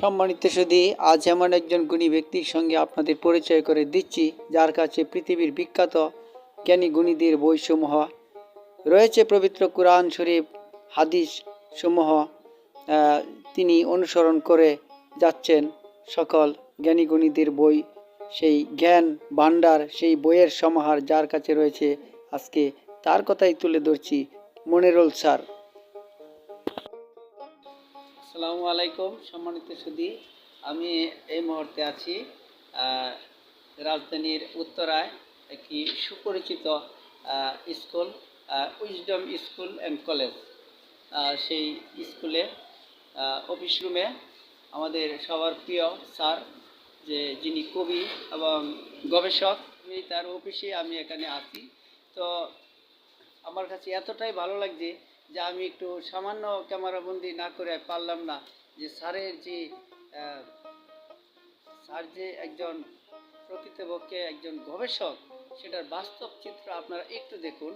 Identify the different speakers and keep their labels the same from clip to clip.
Speaker 1: সম্মানিত সুদী আজ এমন একজন গুণী ব্যক্তির সঙ্গে আপনাদের পরিচয় করে দিচ্ছি, যার কাছে পৃথিবীর বিখ্যাত জ্ঞানী গুণীদের বইসমূহ রয়েছে। পবিত্র কোরআন শরীফ, হাদিস সমূহ তিনি অনুসরণ করে যাচ্ছেন সকল জ্ঞানী গুণীদের বই। সেই জ্ঞান ভাণ্ডার, সেই বইয়ের সমাহার যার কাছে রয়েছে, আজকে তার কথাই তুলে ধরছি মনিরুল স্যার। আলাইকুম, সম্মানিত সুদী আমি এই মুহূর্তে আছি রাজধানীর উত্তরায় একটি সুপরিচিত school wisdom school and college. সেই স্কুলে অফিস রুমে আমাদের সবার প্রিয় স্যার, যে যিনি কবি এবং গবেষক তার অফিসে আমি এখানে আছি। তো আমার কাছে এতটাই ভালো লাগছে যে আমি একটু সামান্য ক্যামেরাবন্দি না করে পারলাম না যে স্যারের যে স্যার যে একজন প্রকৃতপক্ষে একজন গবেষক, সেটার বাস্তব চিত্র আপনারা একটু দেখুন।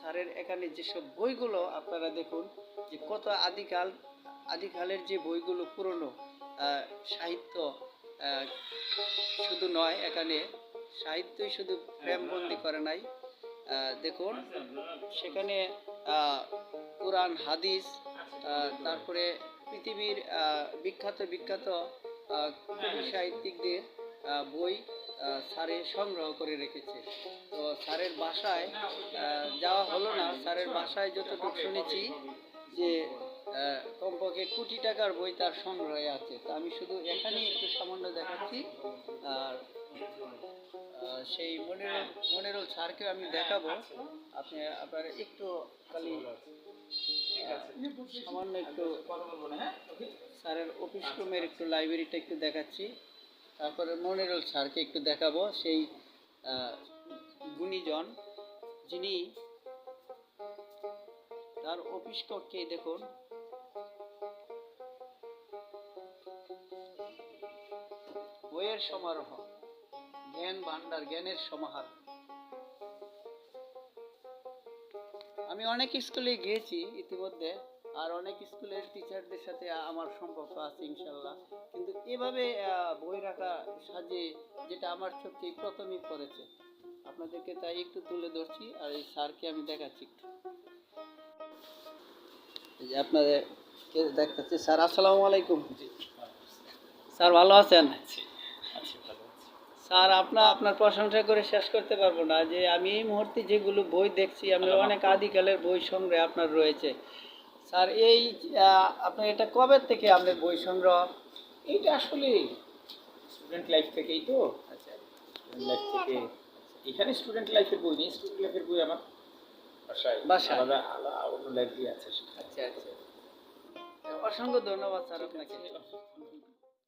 Speaker 1: স্যারের এখানে যেসব বইগুলো আপনারা দেখুন, যে কত আদিকাল, আদিকালের যে বইগুলো পুরনো সাহিত্য শুধু নয়, এখানে সাহিত্যই শুধু প্রেমবন্দি করে নাই। দেখুন, সেখানে কোরআন, হাদিস তারপরে পৃথিবীর বিখ্যাত বিখ্যাত কবি সাহিত্যিকদের বই স্যারে সংগ্রহ করে রেখেছে। তো স্যারের বাসায় যাওয়া হলো না। স্যারের বাসায় যতটুকু শুনেছি যে কমপক্ষে কোটি টাকার বই তার সংগ্রহে আছে। তো আমি শুধু এখানেই একটু সামান্য দেখাচ্ছি। আর সেই মনিরুল মনিরুল স্যারকে আমি দেখাবো। আপনি আপনার একটু খালি সামান্য একটু স্যারের অফিস রুমের একটু লাইব্রেরিটা একটু দেখাচ্ছি। তারপরে মনিরুল স্যারকে একটু দেখাবো। সেই গুণীজন, যিনি তার অফিস কক্ষে দেখুন। বইয়ের সমারোহ। জ্ঞান ভান্ডার জ্ঞানের সমাহার। আমি অনেক স্কুলে গিয়েছি ইতিমধ্যে, আর অনেক স্কুলের টিচারদের সাথে আমার সম্পর্ক আছে ইনশাল্লাহ কিন্তু এভাবে বই রাখা সাজে যেটা আমার চোখে প্রথমেই পড়েছে। আপনাদেরকে তাই একটু তুলে ধরছি, আর এই স্যারকে আমি দেখাচ্ছি এই যে আপনাদের কে দেখাচ্ছি? স্যার, আসসালামু আলাইকুম। স্যার, ভালো আছেন? স্যার আপনার আপনার প্রশংসা করে শেষ করতে পারব না যে আমি এই মুহূর্তে যেগুলো বই দেখছি আমি অনেক আদিকালের বই সংগ্রহ আপনার রয়েছে। স্যার এই আপনার এটা কবে থেকে আপনার বই সংগ্রহ?
Speaker 2: এইটা আসলে স্টুডেন্ট লাইফ থেকেই তো।
Speaker 1: আচ্ছা।
Speaker 2: স্টুডেন্ট লাইফ থেকে এখানে স্টুডেন্ট লাইফের বই নেই স্টুডেন্ট লাইফের বই আমার বাসায়।
Speaker 1: বাসায়?
Speaker 2: আলাদা আলাদা অন্য লাইব্রেরি আছে
Speaker 1: আচ্ছা আচ্ছা। অসংখ্য ধন্যবাদ স্যার আপনাকে।